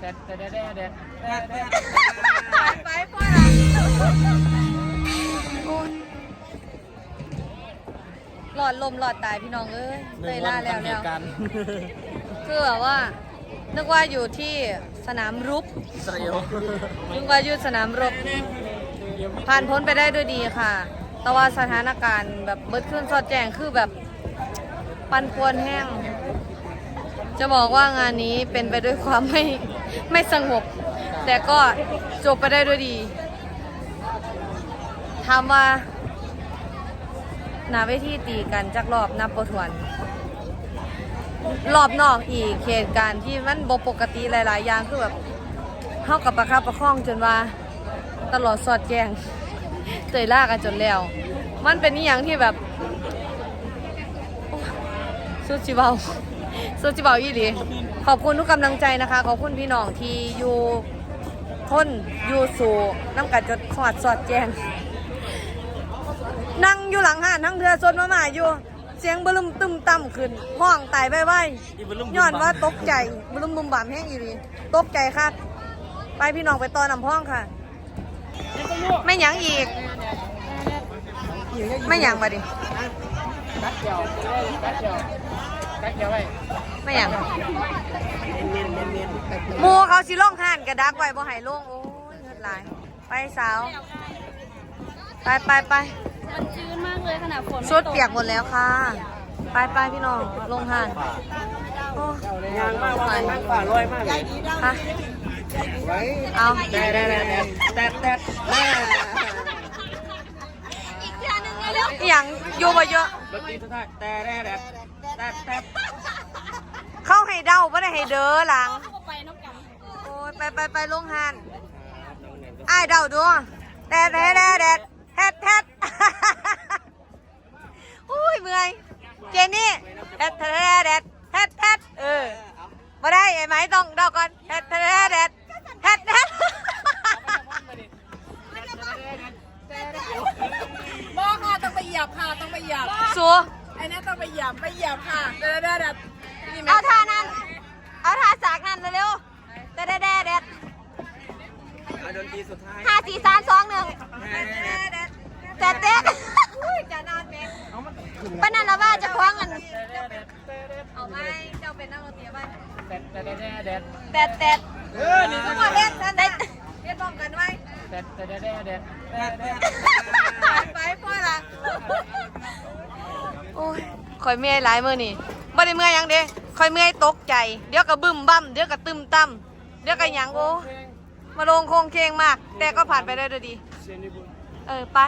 แดดแดดแดดแดดแดดแดดไปพ่ะหลอดลมหลอดตายพี่น้องเอ้ยเลยล่าแล้วแล้วกันคือแบบว่า นึกว่าอยู่ที่สนามรุกอิสราเอลนึกว่าอยู่สนามรบผ่านพ้นไปได้ด้วยดีค่ะ แต่ว่าสถานการณ์แบบเบิดขึ้นสอดแจงคือแบบปันปวนแห้ง จะบอกว่างานนี้เป็นไปด้วยความไม่ ไม่สงบ แต่ก็จบไปได้ด้วยดีถามว่าหนาเวทีตีกันจากรอบนับประทวน รอบนอกอีกเหตุการณ์ที่มันบปกติหลาย ๆ อย่างคือแบบเข้ากับประคับประคองจนว่า ตลอดสอดแกงเตยล่ากันจนแล้ว มันเป็นนิย่างที่แบบสุดจิเบาสุดจิเบาอีหลี ขอบคุณทุกกำลังใจนะคะ ขอบคุณพี่น้องที่อยู่ทนอยู่สู่น้ำกัดจนสอดสอดแจงนั่งอยู่หลังห้านทั้งเรือซนมาหมาอยู่ เสียงบลุมตึมต่ำขึ้นห้องตายใบใบย้อนว่าตกใจบลุมบุมบามแห้งอีหลีตกใจค่ะไปพี่น้องไปต่อนำห้องค่ะ ไม่หยังอีก ไม่หยังมาดิ กัดเกี่ยวกัดเกี่ยวกัดเกี่ยวไว้ไม่หยังหมูเขาสิล่องห่านกระดักไว้บ่ให้ล่งโอ้ยเงินหลาย ไปสาว ไปไปไปมันชื้นมากเลยขนาดฝนไม่ชุดตกเปียกหมดแล้วค่ะ ไปไปพี่น้องลงห่านโอ้ยางมากว่านั่งป่าลอยมากเลยค่ะไว้เอาแดดแดดแดดแดดแดดแดดอีกเทือนึงเร็วอหย่างอยู่บ่เยอะดนตรีสุดท้ายแดดแดด แดดแดดแดดเข้าให้เดาไม่ได้ให้เด้อหลัง เข้าไปน้องกันโอ้ยไปไปไปลงห่านไอ้ายเดาดูแดดแดดแดดแดดแทดแทดอุ้ยเมื่อย เจนี่แทดแทดแดดแทดแทดเออมาได้ไอ้ไหมต้องเดาก่อนแทดแทดแดดแทดแทดบอกค่ะต้องไปเหยียบค่ะต้องไปเหยียบ สัว ไอ้นั่นต้องไปเหยียบไปเหยียบค่ะเด้อเด้อเด้อนี่ไหมเอาท่านั้น เอาท่าสากนั้นเร็วๆแดดแดดแดดแดดดนตรีสุดท้ายห้าสี่สามสองหนึ่งแดดแดดแดดแดดแดดจะนอนแม่ปะนันละว่าจะคว้างกันเอาไหมเจ้าเป็นนักดนตรีไหมแดดแดดแดดแดดแดดแดดเออนี่ทุกคนเล่นท่านได้เล่นพร้อมกันไหมแดดแดดแดดแดดแดดแดดไปไปพ่อละ โอ้ยคอยเมื่อยหลายมือนี่บ่ได้เมื่อยยังเด้คอยเมื่อยตกใจ เดี๋ยวก็บึ้มบั่มเดี๋ยวก็ตึมตั้มเดี๋ยวก็หยังโอ้มาลงโคงเคงมาก แต่ก็ผ่านไปได้ด้วยดี เออไป